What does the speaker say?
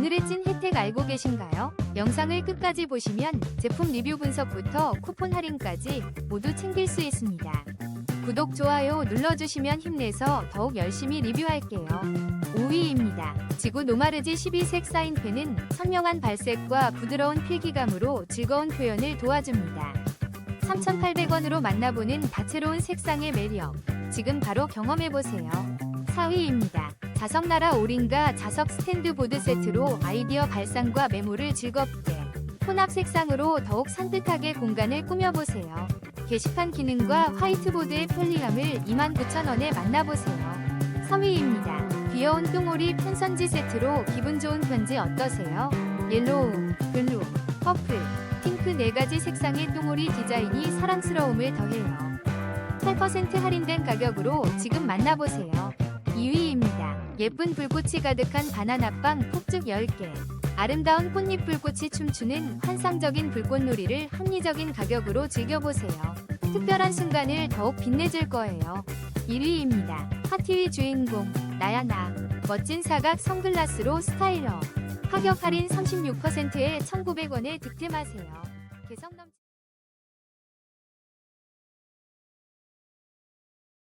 오늘의 찐 혜택 알고 계신가요? 영상을 끝까지 보시면 제품 리뷰 분석부터 쿠폰 할인까지 모두 챙길 수 있습니다. 구독, 좋아요 눌러주시면 힘내서 더욱 열심히 리뷰할게요. 5위입니다. 지구 노마르지 12색 사인펜은 선명한 발색과 부드러운 필기감으로 즐거운 표현을 도와줍니다. 3,800원으로 만나보는 다채로운 색상의 매력. 지금 바로 경험해보세요. 4위입니다. 자석나라 올인과 자석 스탠드 보드 세트로 아이디어 발상과 메모를 즐겁게 혼합 색상으로 더욱 산뜻하게 공간을 꾸며보세요. 게시판 기능과 화이트보드의 편리함을 29,000원에 만나보세요. 3위입니다. 귀여운 똥오리 편선지 세트로 기분 좋은 편지 어떠세요? 옐로우, 블루, 퍼플, 핑크 4가지 색상의 똥오리 디자인이 사랑스러움을 더해요. 8% 할인된 가격으로 지금 만나보세요. 2위입니다. 예쁜 불꽃이 가득한 바나나빵 폭죽 10개. 아름다운 꽃잎 불꽃이 춤추는 환상적인 불꽃놀이를 합리적인 가격으로 즐겨보세요. 특별한 순간을 더욱 빛내줄 거예요. 1위입니다. 파티위 주인공 나야나 멋진 사각 선글라스로 스타일러 가격 할인 36%에 1,900원에 득템하세요. 개성 넘치